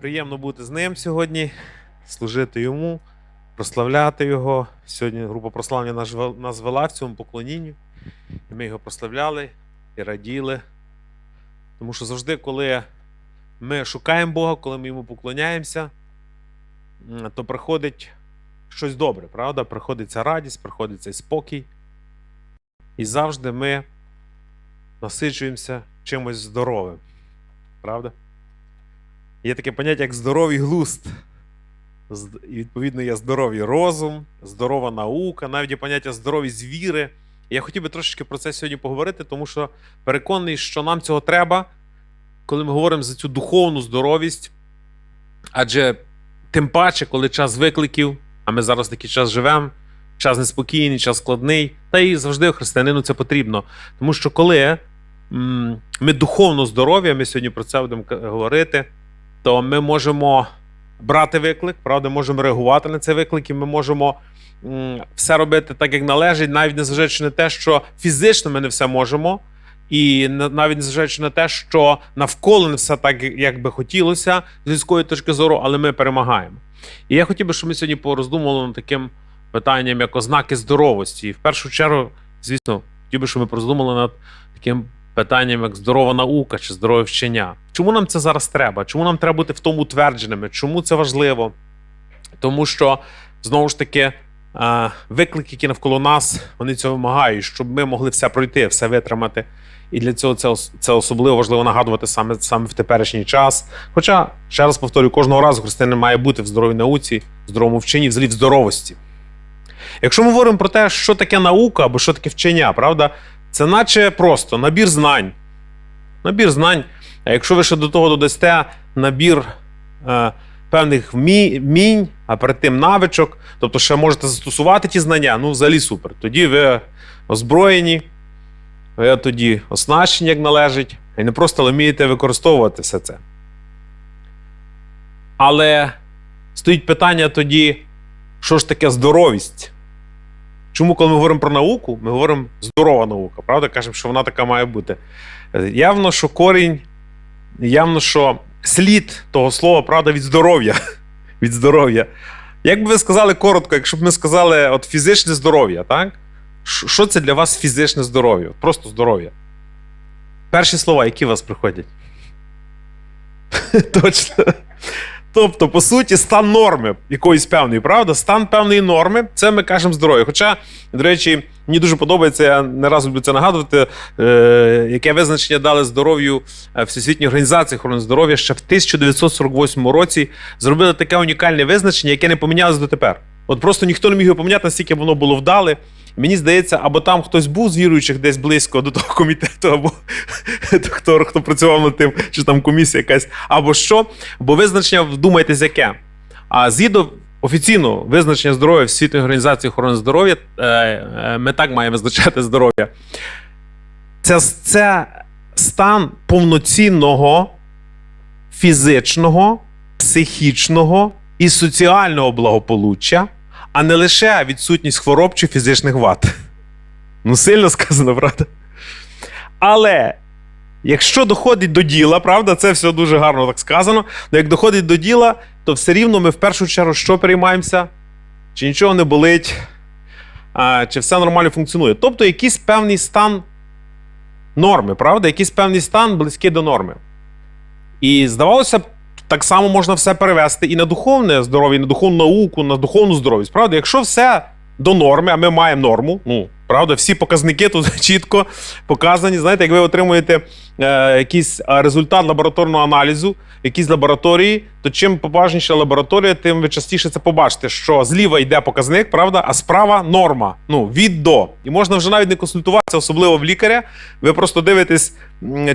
Приємно бути з ним сьогодні, служити йому, прославляти його. Сьогодні група прославлення нас вела в цьому поклонінні. І ми його прославляли і раділи. Тому що завжди, коли ми шукаємо Бога, коли ми йому поклоняємося, то приходить щось добре, правда? Приходить ця радість, приходить цей спокій. І завжди ми насичуємося чимось здоровим. Правда? Є таке поняття, як здоровий глузд. З- І відповідно є здоровий розум, здорова наука, навіть є поняття здорові звіри. Я хотів би трошечки про це сьогодні поговорити, тому що переконаний, що нам цього треба, коли ми говоримо за цю духовну здоровість. Адже тим паче, коли час викликів, а ми зараз такий час живемо, час неспокійний, час складний, та і завжди християнину це потрібно. Тому що коли ми духовно здорові, ми сьогодні про це будемо говорити, то ми можемо брати виклик, правда, можемо реагувати на цей виклик, і ми можемо все робити так, як належить, навіть незважаючи на те, що фізично ми не все можемо, і навіть незважаючи на те, що навколо не все так, як би хотілося, з людської точки зору, але ми перемагаємо. І я хотів би, щоб ми сьогодні пороздумували над таким питанням, як ознаки здоровості. І в першу чергу, звісно, хотів би, щоб ми пороздумали над таким питанням, як здорова наука чи здорове вчення. Чому нам це зараз треба? Чому нам треба бути в тому утвердженими? Чому це важливо? Тому що знову ж таки. е, Виклики, які навколо нас, вони цього вимагають, щоб ми могли все пройти, все витримати. І для цього це, це особливо важливо нагадувати саме, саме в теперішній час. Хоча, ще раз повторюю, кожного разу християнин має бути в здоровій науці, в здоровому вченні, взагалі в здоровості. Якщо ми говоримо про те, що таке наука або що таке вчення, правда, це наче просто набір знань. Набір знань. А якщо ви ще до того додасте набір е, певних вмі- вмінь, а перед тим навичок, тобто ще можете застосувати ті знання, ну взагалі супер. Тоді ви озброєні, ви тоді оснащені, як належить, і не просто вмієте використовувати все це. Але стоїть питання тоді, що ж таке здоровість? Чому, коли ми говоримо про науку, ми говоримо здорова наука, правда? Кажемо, що вона така має бути. Явно, що корінь, явно, що слід того слова, правда, від здоров'я. Від здоров'я. Як би ви сказали коротко, якщо б ми сказали от фізичне здоров'я, так? Що це для вас фізичне здоров'я? Просто здоров'я. Перші слова, які у вас приходять? Точно. Тобто, по суті, стан норми якоїсь певної, правда? Стан певної норми, це ми кажемо здоров'я. Хоча, до речі, мені дуже подобається, я не раз люблю це нагадувати, е, яке визначення дали здоров'ю е, Всесвітньої організації охорони здоров'я ще в 1948 році зробили таке унікальне визначення, яке не помінялось дотепер. От просто ніхто не міг його поміняти, настільки воно було вдале. Мені здається, або там хтось був з віруючих десь близько до того комітету, або хто, хто працював над тим, чи там комісія якась, або що. Бо визначення, вдумайтесь, яке. А згідно офіційно визначення здоров'я Всесвітньої організації охорони здоров'я, е, е, ми так маємо визначати здоров'я. Це, це стан повноцінного фізичного, психічного і соціального благополуччя, а не лише відсутність хвороб чи фізичних вад. Ну, сильно сказано, правда? Але якщо доходить до діла, правда, це все дуже гарно так сказано. але як доходить до діла, то все рівно ми в першу чергу що переймаємося? Чи нічого не болить, а, чи все нормально функціонує. Тобто якийсь певний стан норми, правда? Якийсь певний стан близький до норми. І здавалося б, так само можна все перевести і на духовне здоров'я, і на духовну науку, на духовну здоров'я. Правда, якщо все до норми, а ми маємо норму, ну правда, всі показники тут чітко показані. Знаєте, як ви отримуєте е, якийсь е, результат лабораторного аналізу, в якійсь лабораторії, то чим поважніша лабораторія, тим ви частіше це побачите, що зліва йде показник, правда, а справа норма. Ну, від до. І можна вже навіть не консультуватися, особливо в лікаря. Ви просто дивитесь,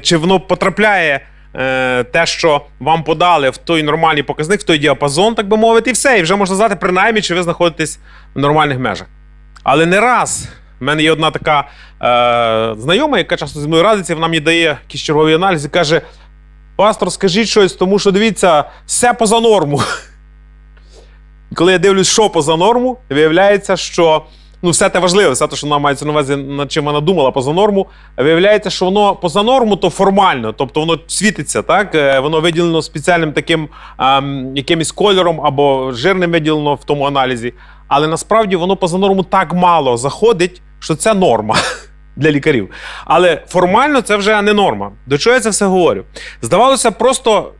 чи воно потрапляє. Е, Те, що вам подали в той нормальний показник, в той діапазон, так би мовити, і все. І вже можна знати, принаймні, чи ви знаходитесь в нормальних межах. Але не раз. В мене є одна така е, знайома, яка часто зі мною радиться, вона мені дає якийсь черговий аналіз і каже: Пастор, скажіть щось, тому що дивіться, все поза норму. Коли я дивлюсь, що поза норму, виявляється, що ну, все те важливе, все те, що вона мається на увазі, над чим вона думала поза норму. Виявляється, що воно поза норму, то формально, тобто воно світиться, так? Е, Воно виділено спеціальним таким ем, якимось кольором або жирним виділено в тому аналізі. Але насправді воно поза норму так мало заходить, що це норма для лікарів. Але формально це вже не норма. До чого я це все говорю? Здавалося, просто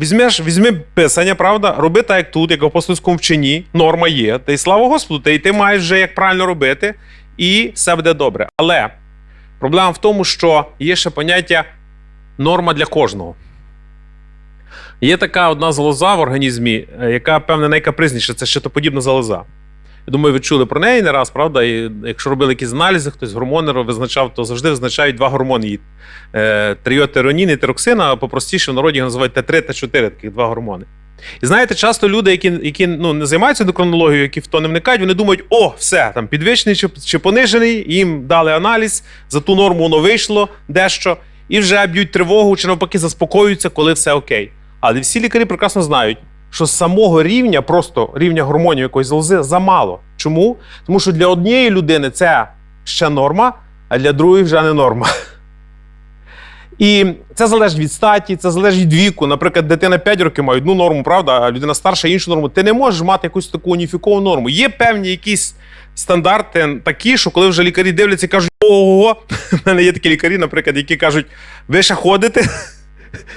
Візьмеш, візьми писання, правда, роби так, як тут, як в апостольському вчені, норма є. Та й слава Господу, та й ти маєш вже як правильно робити, і все буде добре. Але проблема в тому, що є ще поняття норма для кожного. Є така одна залоза в організмі, е, яка, певне, найкапризніша, це щитоподібна залоза. Я думаю, ви чули про неї не раз, правда? І якщо робили якісь аналізи, хтось гормони визначав, то завжди визначають два гормони. її. Е, тріотеронін і тироксин, а попростіше в народі його називають Т3 та 4 таких два гормони. І знаєте, часто люди, які які ну, не займаються ендокринологією, які в то не вникають, вони думають, о, все, там підвищений чи, чи понижений, їм дали аналіз, за ту норму воно вийшло дещо, і вже б'ють тривогу чи навпаки заспокоюються, коли все окей. Але всі лікарі прекрасно знають, що самого рівня, просто рівня гормонів якоїсь залози, замало. Чому? Тому що для однієї людини це ще норма, а для другої вже не норма. І це залежить від статі, це залежить від віку. Наприклад, дитина 5 років має одну норму, правда, а людина старша іншу норму. Ти не можеш мати якусь таку уніфіковану норму. Є певні якісь стандарти такі, що коли вже лікарі дивляться і кажуть, ого, в мене є такі лікарі, наприклад, які кажуть, ви ще ходите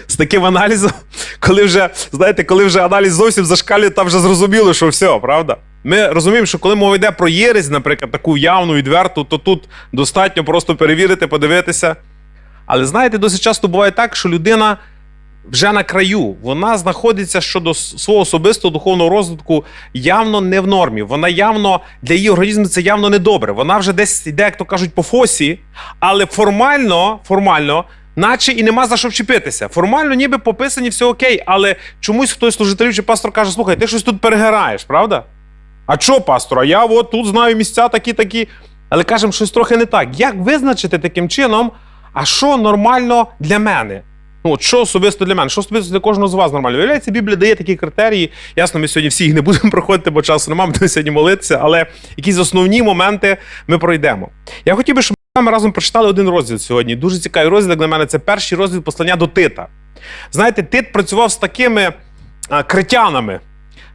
з таким аналізом, коли вже, знаєте, коли вже аналіз зовсім зашкалює, там вже зрозуміло, що все, правда? Ми розуміємо, що коли мова йде про єресь, наприклад, таку явну, відверту, то тут достатньо просто перевірити, подивитися. Але знаєте, досить часто буває так, що людина вже на краю, вона знаходиться щодо свого особистого духовного розвитку явно не в нормі. Вона явно для її організму це явно недобре. Вона вже десь йде, як то кажуть, по фосі, але формально, формально. Наче і нема за що вчепитися. Формально, ніби пописані все окей, але чомусь хтось служителів чи пастор каже: слухай, ти щось тут перегираєш, правда? А що, пастор? А я от тут знаю місця такі-такі. Але кажемо, щось трохи не так. Як визначити таким чином, а що нормально для мене? Ну, от що особисто для мене, що особисто для кожного з вас нормально? Виявляється, Біблія дає такі критерії. Ясно, ми сьогодні всі їх не будемо проходити, бо часу немає, будемо сьогодні молитися, але якісь основні моменти ми пройдемо. Я хотів би, щоб ми разом прочитали один розділ сьогодні. Дуже цікавий розділ, як на мене, це перший розділ послання до Тита. Знаєте, Тит працював з такими а, критянами.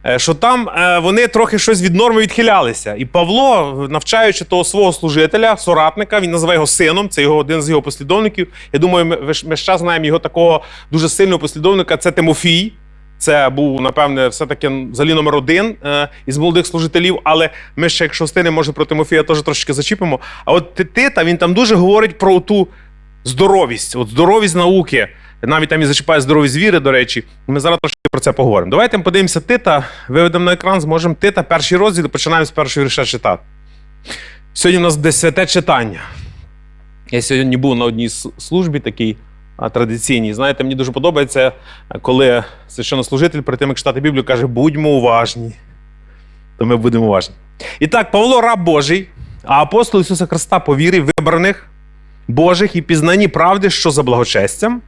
е, Що там е, вони трохи щось від норми відхилялися. І Павло, навчаючи того свого служителя, соратника, він називає його сином, це його один з його послідовників. Я думаю, ми ще знаємо його такого дуже сильного послідовника. Це Тимофій. Це був, напевне, все-таки взагалі номер один е, із молодих служителів. Але ми ще, якщо встигнемо, може про Тимофія теж трошечки зачіпимо. А от Ти- Тита, він там дуже говорить про ту здоровість, от здоровість науки. Навіть там і зачіпає здоровість віри, до речі. Ми зараз трошки про це поговоримо. Давайте подивимося Тита, виведемо на екран, зможемо Тита, перший розділ, починаємо з першого вірша читати. Сьогодні у нас десь святе читання. Я сьогодні був на одній службі такій а, традиційній. Знаєте, мені дуже подобається, коли священнослужитель перед тим, як читати Біблію, каже: будьмо уважні. То ми будемо уважні. І так, Павло раб Божий, а апостол Ісуса Христа по вірі вибраних Божих і пізнанні правди, що за благочестям,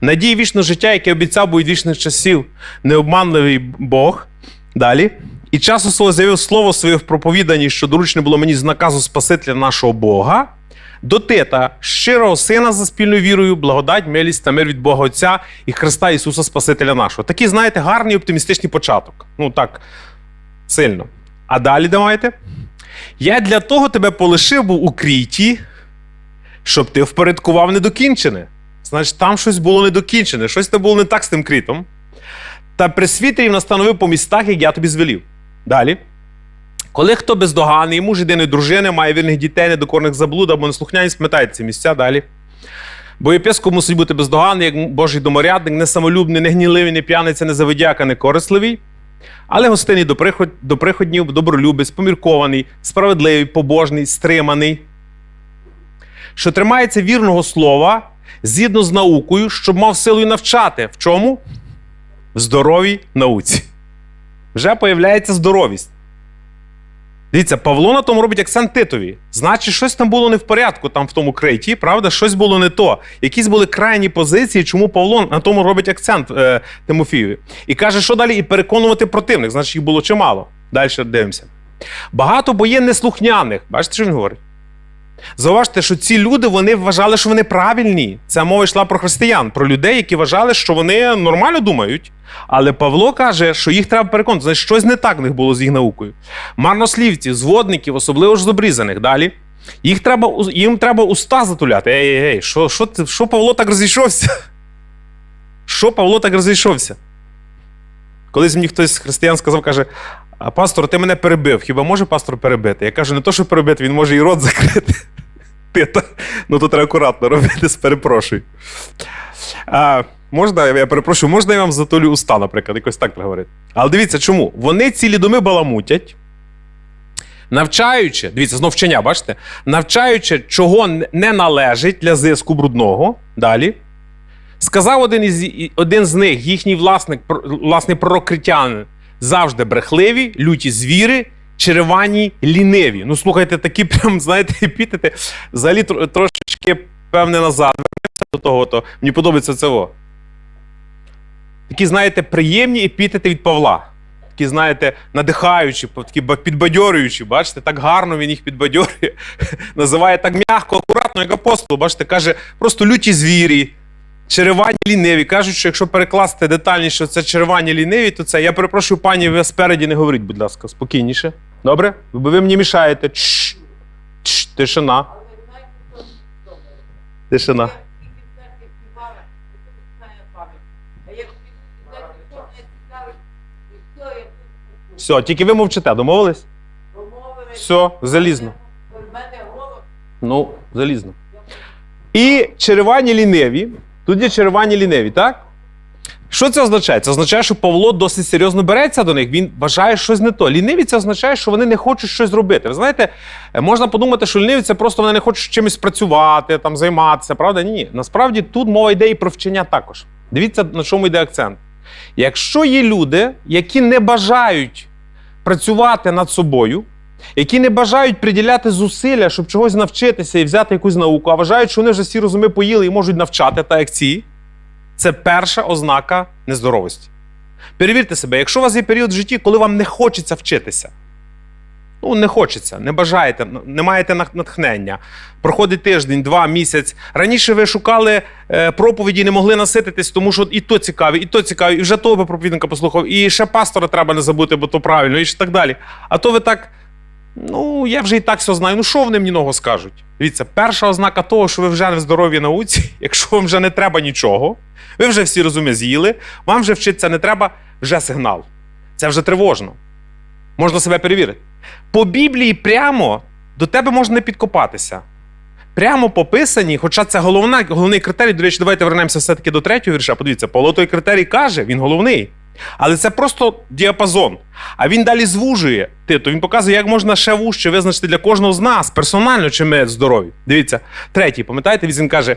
надії вічне життя, яке обіцяв від вічних часів, необманливий Бог. Далі. І часу свого заявив слово своє в проповіданні, що доручне було мені з наказу Спасителя нашого Бога, до Тита, щирого сина за спільною вірою, благодать, милість та мир від Бога Отця і Христа Ісуса Спасителя нашого. Такий, знаєте, гарний оптимістичний початок. Ну так, сильно. А далі давайте. Я для того тебе полишив був у кріті, щоб ти впорядкував недокінчене. Значить, там щось було недокінчене, щось там було не так з тим крітом. Та присвітерів настановив по містах, як я тобі звелів. Далі. Коли хто бездоганий, муж єдиної дружини, має вірних дітей, недокорних заблуд або неслухняність, пам'ятайте ці місця далі. Бо єпископ мусить бути бездоганий, як Божий доморядник, не самолюбний, не гніливий, не п'яниця, не завидяка, не корисливий, але гостинний до, приход, до приходнів, добролюбець, поміркований, справедливий, побожний, стриманий, що тримається вірного слова згідно з наукою, щоб мав силу і навчати. В чому? В здоровій науці. Вже появляється здоровість. Дивіться, Павло на тому робить акцент Титові. Значить, щось там було не в порядку, там в тому крейті, правда, щось було не то. Якісь були крайні позиції, чому Павло на тому робить акцент е, Тимофієві. І каже, що далі і переконувати противник, значить, їх було чимало. Далі дивимося. Багато бо є неслухняних. Бачите, що він говорить? Зауважте, що ці люди вони вважали, що вони правильні. Ця мова йшла про християн, про людей, які вважали, що вони нормально думають. Але Павло каже, що їх треба переконати. Значить, щось не так в них було з їх наукою. Марнослівців, зводників, особливо ж з обрізаних. Далі. Їх треба, їм треба уста затуляти. Ей, ей, ей, що, що, що Павло так розійшовся? Що Павло так розійшовся? Колись мені хтось з християн сказав, каже: а пастор, ти мене перебив. Хіба може пастор перебити? Я кажу, не то, що перебити, він може і рот закрити. Ти Ну, то треба акуратно робити, перепрошую. А, можна, я перепрошую, можна я вам затулю уста, наприклад, якось так говорити. Але дивіться, чому? Вони цілі доми баламутять, навчаючи, дивіться, знов вчення, бачите? Навчаючи, чого не належить для зиску брудного. Далі. Сказав один із один з них, їхній власник, власний пророкритянин, завжди брехливі, люті звіри, черевані, ліниві. Ну, слухайте, такі прям, знаєте, епітети. Взагалі трошечки, певне, назад до того, то мені подобається це. Такі, знаєте, приємні епітети від Павла. Такі, знаєте, надихаючі, такі підбадьорюючі, бачите, так гарно він їх підбадьорює. Називає так м'яко, акуратно, як апостол. Бачите, каже, просто люті звірі, черевані ліниві. Кажуть, що якщо перекласти детальніше, що це черевані ліниві, то це. Я перепрошую, пані, ви спереді не говоріть, будь ласка, спокійніше. Добре? Бо ви мені мішаєте. Чш, чш, тишина. Тишина. Все, тільки ви мовчите, домовились? Все, залізно. Ну, залізно. І черевані ліниві. Тут є черевані ліниві, так? Що це означає? Це означає, що Павло досить серйозно береться до них. Він вважає щось не то. Ліниві це означає, що вони не хочуть щось робити. Ви знаєте, е, можна подумати, що ліниві це просто вони не хочуть чимось працювати, там, займатися, правда? Ні, ні. Насправді тут мова йде і про вчення також. Дивіться, на чому йде акцент. Якщо є люди, які не бажають працювати над собою, які не бажають приділяти зусилля, щоб чогось навчитися і взяти якусь науку, а вважають, що вони вже всі розуми поїли і можуть навчати, так як ці, це перша ознака нездоровості. Перевірте себе, якщо у вас є період в житті, коли вам не хочеться вчитися, ну не хочеться, не бажаєте, не маєте натхнення. Проходить тиждень, два місяць. Раніше ви шукали е, проповіді, не могли насититись, тому що і то цікаві, і то цікаві, і вже того би проповідника послухав, і ще пастора треба не забути, бо то правильно, і ж так далі. А то ви так. Ну, я вже і так все знаю. Ну, що вони мені нового скажуть? Дивіться, перша ознака того, що ви вже не в здоровій науці, якщо вам вже не треба нічого, ви вже всі розуми з'їли, вам вже вчитися не треба, вже сигнал. Це вже тривожно. Можна себе перевірити. По Біблії прямо до тебе можна не підкопатися. Прямо по писанні, хоча це головна, головний критерій. До речі, давайте вернемося все-таки до третього вірша. Подивіться, Павло той критерій каже, він головний. Але це просто діапазон. А він далі звужує Тито. Він показує, як можна ще вужче визначити для кожного з нас персонально, чи ми здорові. Дивіться, третій, пам'ятаєте, він каже,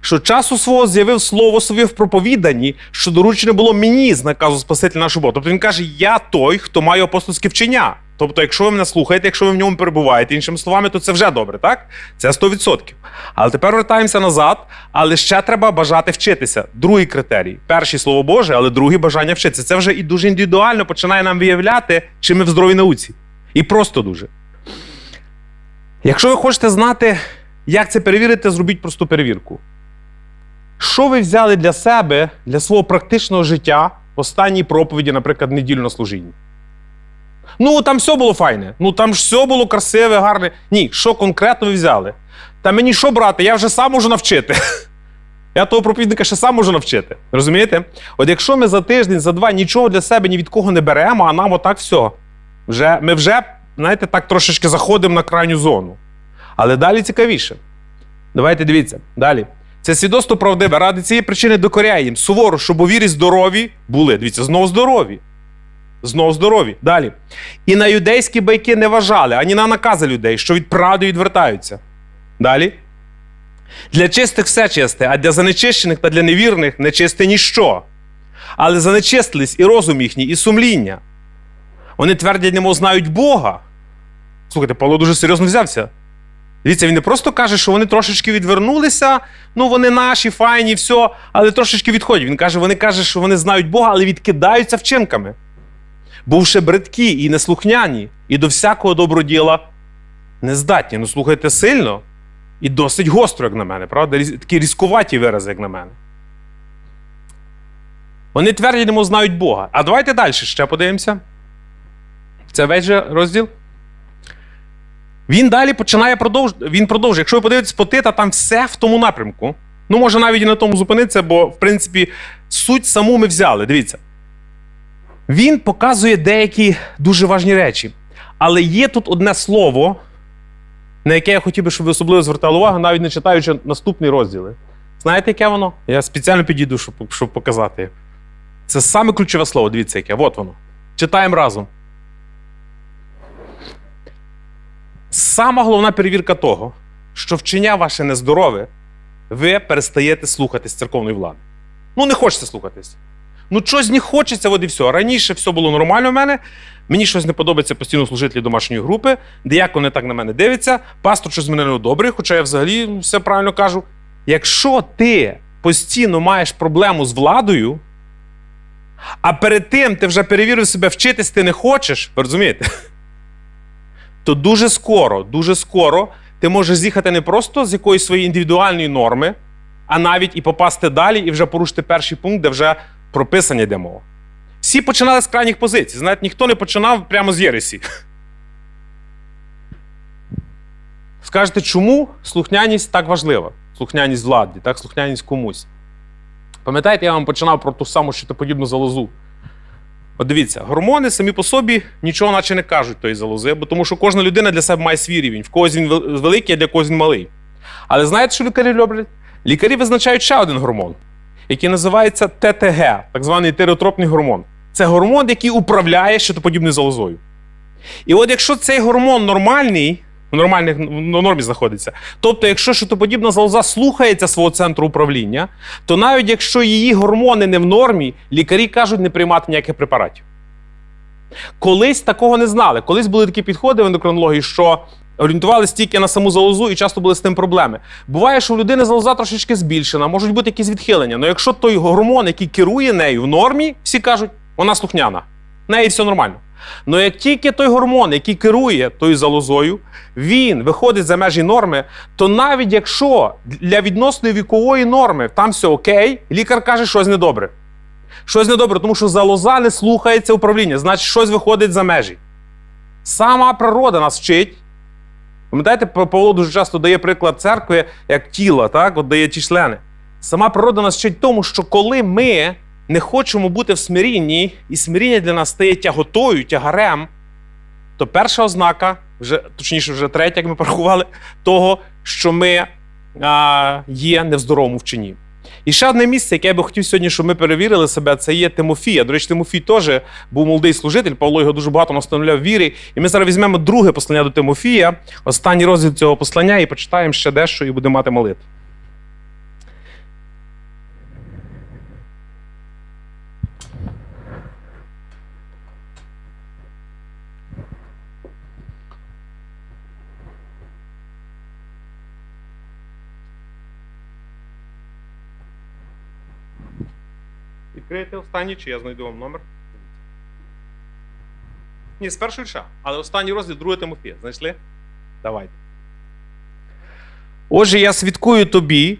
що часу свого з'явив слово своє в проповіданні, що доручено було мені з наказу Спасителя нашого Бога. Тобто він каже: Я той, хто має апостольське вчення. Тобто, якщо ви мене слухаєте, якщо ви в ньому перебуваєте, іншими словами, то це вже добре, так? Це 100%. Але тепер вертаємося назад, але ще треба бажати вчитися. Другий критерій. Перший слово Боже, але другий бажання вчитися. Це вже і дуже індивідуально починає нам виявляти, чи ми в здоровій науці. І просто дуже. Якщо ви хочете знати, як це перевірити, зробіть просту перевірку. Що ви взяли для себе, для свого практичного життя в останній проповіді, наприклад, неділю на служінні? Ну, там все було файне. Ну там ж все було красиве, гарне. Ні, що конкретно ви взяли? Та мені що брати, я вже сам можу навчити. Я того проповідника ще сам можу навчити. Розумієте? От якщо ми за тиждень, за два нічого для себе ні від кого не беремо, а нам отак все. Вже, ми вже, знаєте, так трошечки заходимо на крайню зону. Але далі цікавіше. Давайте дивіться. Далі. Це свідоцтво правдиве. Ради цієї причини докоряє їм суворо, щоб у вірі здорові були. Дивіться, знову здорові. Знову здорові. Далі. І на юдейські байки не вважали, ані на накази людей, що від правди відвертаються. Далі. Для чистих все чисте, а для занечищених та для невірних нечисте ніщо. Але занечистились і розум їхній, і сумління. Вони твердять, немов знають Бога. Слухайте, Павло дуже серйозно взявся. Дивіться, він не просто каже, що вони трошечки відвернулися, ну вони наші, файні, все, але трошечки відходять. Він каже, вони кажуть, що вони знають Бога, але відкидаються вчинками. бувши бридкі і неслухняні, і до всякого доброділа нездатні. Ну, слухайте сильно і досить гостро, як на мене, правда? Такі різкуваті вирази, як на мене. Вони твердять, йому знають Бога. А давайте далі ще подивимося. Це весь же розділ. Він далі починає продовжувати. Він продовжує. Якщо ви подивитесь по Тита, там все в тому напрямку. Ну, може, навіть і на тому зупинитися, бо, в принципі, суть саму ми взяли. Дивіться. Він показує деякі дуже важні речі. Але є тут одне слово, на яке я хотів би, щоб ви особливо звертали увагу, навіть не читаючи наступні розділи. Знаєте, яке воно? Я спеціально підійду, щоб, щоб показати. Це саме ключове слово. Дивіться, яке. От воно. Читаємо разом. Сама головна перевірка того, що вчення ваше нездорове, ви перестаєте слухатись церковної влади. Ну, не хочеться слухатись. Ну, щось не хочеться, от і все. Раніше все було нормально в мене. Мені щось не подобається постійно служителі домашньої групи, деяко не так на мене дивиться, пастор щось мене не одобрює, хоча я взагалі все правильно кажу. Якщо ти постійно маєш проблему з владою, а перед тим ти вже перевірив себе, вчитись ти не хочеш, ви розумієте? То дуже скоро, дуже скоро ти можеш з'їхати не просто з якоїсь своєї індивідуальної норми, а навіть і попасти далі, і вже порушити перший пункт, де вже прописання йде мова. Всі починали з крайніх позицій. Знаєте, ніхто не починав прямо з Єресі. Скажете, чому слухняність так важлива? Слухняність владі, так? слухняність комусь. Пам'ятаєте, я вам починав про ту саму щитоподібну залозу. От дивіться, гормони самі по собі нічого наче не кажуть тої залози, бо тому що кожна людина для себе має свій рівень. В когось він великий, а для когось він малий. Але знаєте, що лікарі роблять? Лікарі визначають ще один гормон, який називається ТТГ, так званий тиреотропний гормон. Це гормон, який управляє щитоподібною залозою. І от якщо цей гормон нормальний, в нормальних нормі знаходиться, тобто, якщо щитоподібна залоза слухається свого центру управління, то навіть якщо її гормони не в нормі, лікарі кажуть не приймати ніяких препаратів. Колись такого не знали. Колись були такі підходи в ендокринології, що орієнтувалися тільки на саму залозу і часто були з тим проблеми. Буває, що у людини залоза трошечки збільшена, можуть бути якісь відхилення. Але якщо той гормон, який керує нею в нормі, всі кажуть, вона слухняна, в неї все нормально. Але як тільки той гормон, який керує тою залозою, він виходить за межі норми, то навіть якщо для відносної вікової норми там все окей, лікар каже, щось недобре. Щось недобре, тому що залоза не слухається управління, значить, щось виходить за межі. Сама природа нас вчить. Пам'ятаєте, Павло дуже часто дає приклад церкви як тіла, так? От дає ті члени. Сама природа нас вчить тому, що коли ми не хочемо бути в смирінні, і смиріння для нас стає тяготою, тягарем, то перша ознака, вже, точніше, вже третя, як ми порахували, того, що ми а, є не в здоровому вченні. І ще одне місце, яке я би хотів сьогодні, щоб ми перевірили себе, це є Тимофія. До речі, Тимофій теж був молодий служитель, Павло його дуже багато настановляв вірі. І ми зараз візьмемо друге послання до Тимофія, останній розділ цього послання, і почитаємо ще дещо, і будемо мати молитву. Відкрийте останній, чи я знайду вам номер. Ні, з першого вірша. Але останній розділ друге Тимофія. Знайшли? Давайте. Отже, я свідкую тобі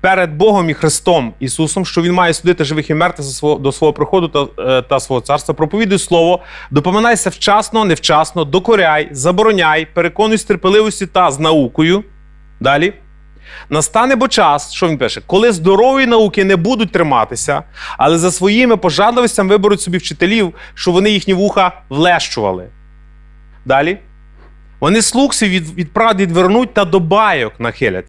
перед Богом і Христом Ісусом, що Він має судити живих і мертвих до свого приходу та, е, та свого царства. Проповідуй слово, допоминайся вчасно, невчасно, докоряй, забороняй, переконуй з терпеливості та з наукою. Далі. Настане бо час, що він пише, коли здорові науки не будуть триматися, але за своїми пожадливостями виберуть собі вчителів, що вони їхні вуха влещували. Далі. Вони слух від, від правди відвернуть та до байок нахилять.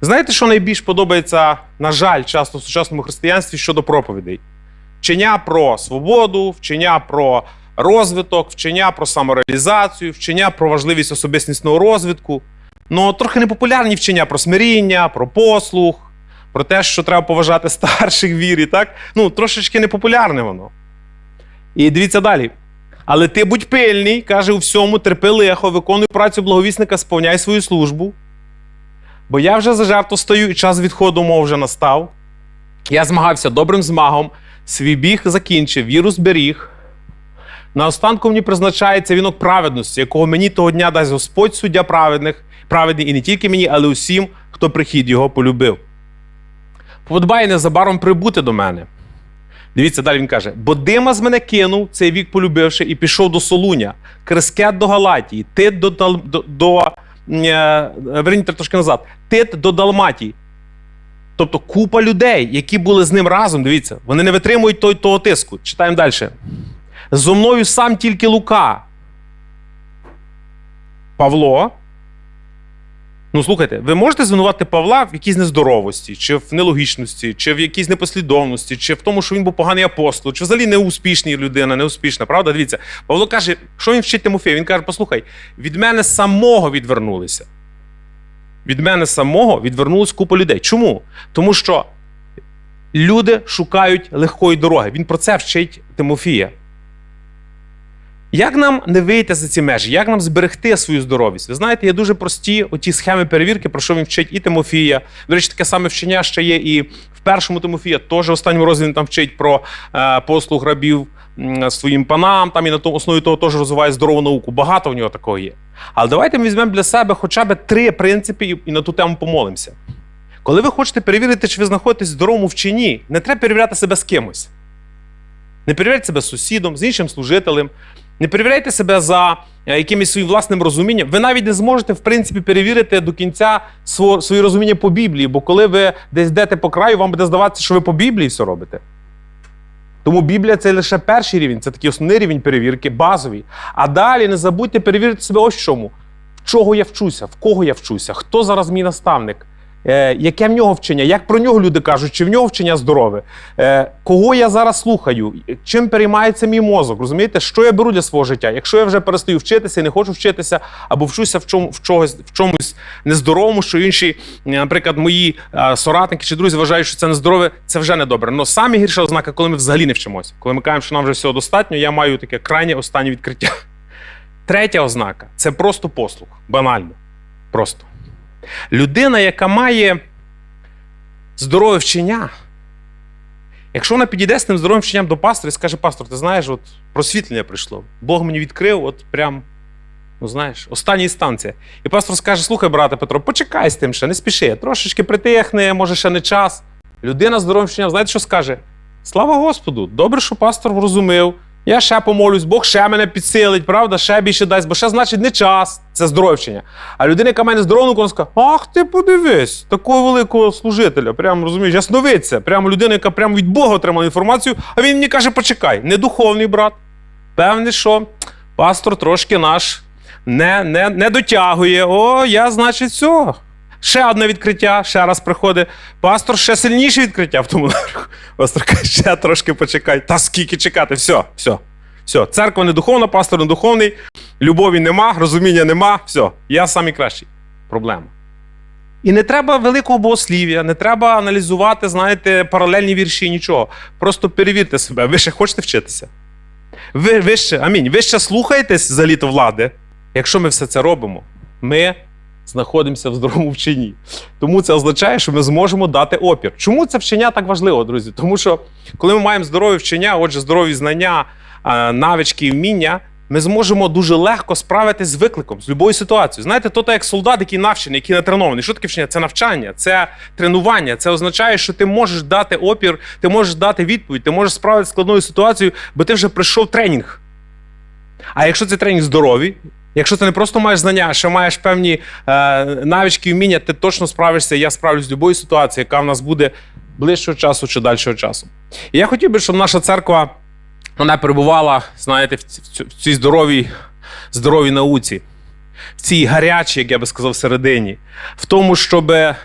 Знаєте, що найбільш подобається, на жаль, часто в сучасному християнстві щодо проповідей? Вчення про свободу, вчення про розвиток, вчення про самореалізацію, вчення про важливість особистісного розвитку. Ну, трохи непопулярні вчення про смиріння, про послух, про те, що треба поважати старших вірі, так? Ну, трошечки непопулярне воно. І дивіться далі. Але ти будь пильний, каже, у всьому терпи лихо, виконуй працю благовісника, сповняй свою службу. Бо я вже за жертву стою, і час відходу мов вже настав. Я змагався добрим змагом, свій біг закінчив, віру зберіг. На останку мені призначається вінок праведності, якого мені того дня дасть Господь суддя праведних, праведний і не тільки мені, але усім, хто прихід його полюбив. Подбає незабаром прибути до мене. Дивіться, далі він каже: бо Дима з мене кинув цей вік полюбивши, і пішов до Солуня, Крискет до Галатії, Тит до, до, до е, верніше трошки назад, Тит до Далматії. Тобто купа людей, які були з ним разом, дивіться, вони не витримують той, того тиску. Читаємо далі. Зо мною сам тільки Лука. Павло. Ну, слухайте, ви можете звинувати Павла в якійсь нездоровості, чи в нелогічності, чи в якійсь непослідовності, чи в тому, що він був поганий апостол, чи взагалі неуспішний людина, неуспішна. Правда? Дивіться, Павло каже, що він вчить Тимофія? Він каже: послухай, від мене самого відвернулися. Від мене самого відвернулась купа людей. Чому? Тому що люди шукають легкої дороги. Він про це вчить Тимофія. Як нам не вийти за ці межі? Як нам зберегти свою здоровість? Ви знаєте, є дуже прості оті схеми перевірки, про що він вчить і Тимофія. До речі, таке саме вчення ще є і в першому Тимофія, теж останньому розділі він там вчить про е, послуг рабів своїм панам, там і на тому основі того теж розвиває здорову науку. Багато в нього такого є. Але давайте ми візьмемо для себе хоча б три принципи і- на ту тему помолимося. Коли ви хочете перевірити, чи ви знаходитесь в здоровому вченні, не треба перевіряти себе з кимось. Не перевіряйте себе з сусідом, з іншим служителем. Не перевіряйте себе за е, якимось своїм власним розумінням. Ви навіть не зможете, в принципі, перевірити до кінця своє розуміння по Біблії, бо коли ви десь йдете по краю, вам буде здаватися, що ви по Біблії все робите. Тому Біблія це лише перший рівень, це такий основний рівень перевірки, базовий. А далі не забудьте перевірити себе ось чому. В чого я вчуся, в кого я вчуся, хто зараз мій наставник, е, яке в нього вчення, як про нього люди кажуть, чи в нього вчення здорове, е, кого я зараз слухаю, чим переймається мій мозок, розумієте, що я беру для свого життя? Якщо я вже перестаю вчитися і не хочу вчитися, або вчуся в, чому, в, чогось, в чомусь нездоровому, що інші, наприклад, мої соратники чи друзі вважають, що це нездорове, це вже не добре. Но самі гірша ознака, коли ми взагалі не вчимося. Коли ми кажемо, що нам вже всього достатньо, я маю таке крайнє останнє відкриття. Третя ознака це просто послуг. Банально. Просто. Людина, яка має здорове вчення, якщо вона підійде з тим здоровим вченням до пастора і скаже, пастор, ти знаєш, от просвітлення прийшло. Бог мені відкрив, от прям, ну знаєш, остання інстанція. І пастор скаже: слухай, брате Петро, почекай з тим ще, не спіши, трошечки притихне, може, ще не час. Людина з здоровим вченням, знаєте, що скаже? Слава Господу! Добре, що пастор врозумів. Я ще помолюсь, Бог ще мене підсилить, правда, ще більше дасть, бо ще значить не час, це здоровчення. А людина, яка мене здоровна, вона скаже, ах ти подивись, такого великого служителя, прямо розумієш, ясновидця, прямо людина, яка прямо від Бога отримала інформацію, а він мені каже, почекай, не духовний брат. Певний, що пастор трошки наш не, не, не дотягує. О, я, значить, все. Ще одне відкриття, ще раз приходить. Пастор ще сильніше відкриття в тому напрямку. Пастор каже, ще трошки почекай. Та скільки чекати? Все, все. Все. Церква не духовна, пастор не духовний, любові нема, розуміння нема. Все, я самий кращий. Проблема. І не треба великого богослів'я, не треба аналізувати, знаєте, паралельні вірші, нічого. Просто перевірте себе. Ви ще хочете вчитися? Ви, ви ще, амінь, ви ще слухаєтесь за літо влади. Якщо ми все це робимо, ми знаходимося в здоровому вченні. Тому це означає, що ми зможемо дати опір. Чому це вчення так важливо, друзі? Тому що коли ми маємо здорові вчення, отже, здорові знання, навички і вміння, ми зможемо дуже легко справитись з викликом, з будь-якою ситуацією. Знаєте, то так як солдат, який навчений, який натренований. Що таке вчення? Це навчання, це тренування. Це означає, що ти можеш дати опір, ти можеш дати відповідь, ти можеш справитися з складною ситуацією, бо ти вже пройшов тренінг. А якщо цей тренінг здоровий, якщо ти не просто маєш знання, а ще маєш певні е, навички і вміння, ти точно справишся, я справлюсь з будь-якою ситуацією, яка в нас буде ближчого часу чи дальшого часу. І я хотів би, щоб наша церква вона перебувала, знаєте, в ці- цю- в цій здоровій, здоровій науці, в цій гарячій, як я би сказав, середині, в тому, щоб е,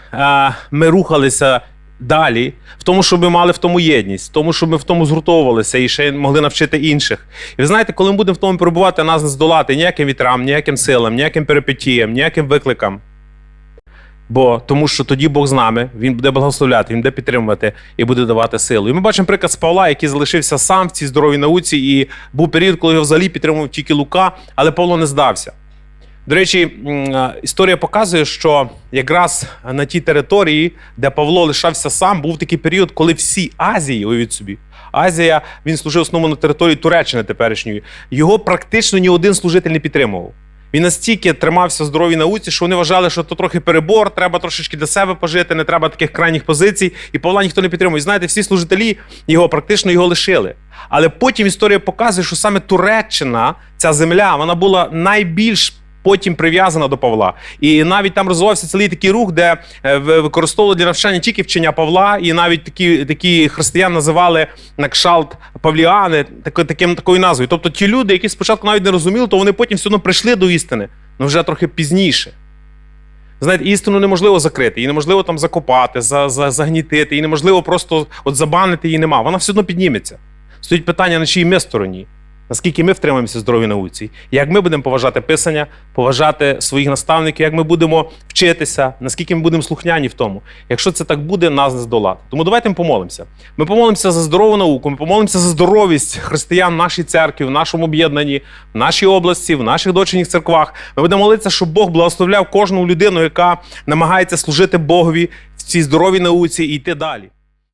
ми рухалися далі, в тому, щоб ми мали в тому єдність, в тому, щоб ми в тому згуртовувалися і ще могли навчити інших. І ви знаєте, коли ми будемо в тому перебувати, нас не здолати ніяким вітрам, ніяким силам, ніяким перипетіям, ніяким викликам. Бо тому, що тоді Бог з нами, він буде благословляти, він буде підтримувати і буде давати силу. І ми бачимо приклад з Павла, який залишився сам в цій здоровій науці, і був період, коли його взагалі підтримував тільки Лука, але Павло не здався. До речі, е, історія показує, що якраз на тій території, де Павло лишався сам, був такий період, коли всі Азії, уявіть собі, Азія, він служив основному на території Туреччини теперішньої. Його практично ні один служитель не підтримував. Він настільки тримався здоровій науці, що вони вважали, що то трохи перебор, треба трошечки для себе пожити, не треба таких крайніх позицій. І Павла ніхто не підтримує. І знаєте, всі служителі його практично його лишили. Але потім історія показує, що саме Туреччина, ця земля, вона була найбільш потім прив'язана до Павла. І навіть там розвивався цілий такий рух, де е, використовували для навчання тільки вчення Павла, і навіть такі, такі християн називали на кшалт Павліани таким, такою назвою. Тобто ті люди, які спочатку навіть не розуміли, то вони потім все одно прийшли до істини, але вже трохи пізніше. Знаєте, істину неможливо закрити, її неможливо там закопати, за, за, загнітити, її неможливо просто от забанити її нема. Вона все одно підніметься. Стоїть питання, на чиїй ми стороні. Наскільки ми втримаємося в здоровій науці, як ми будемо поважати писання, поважати своїх наставників, як ми будемо вчитися, наскільки ми будемо слухняні в тому. Якщо це так буде, нас не здолати. Тому давайте ми помолимося. Ми помолимося за здорову науку, ми помолимося за здоровість християн нашій церкві, в нашому об'єднанні, в нашій області, в наших дочерніх церквах. Ми будемо молитися, щоб Бог благословляв кожну людину, яка намагається служити Богові в цій здоровій науці і йти далі.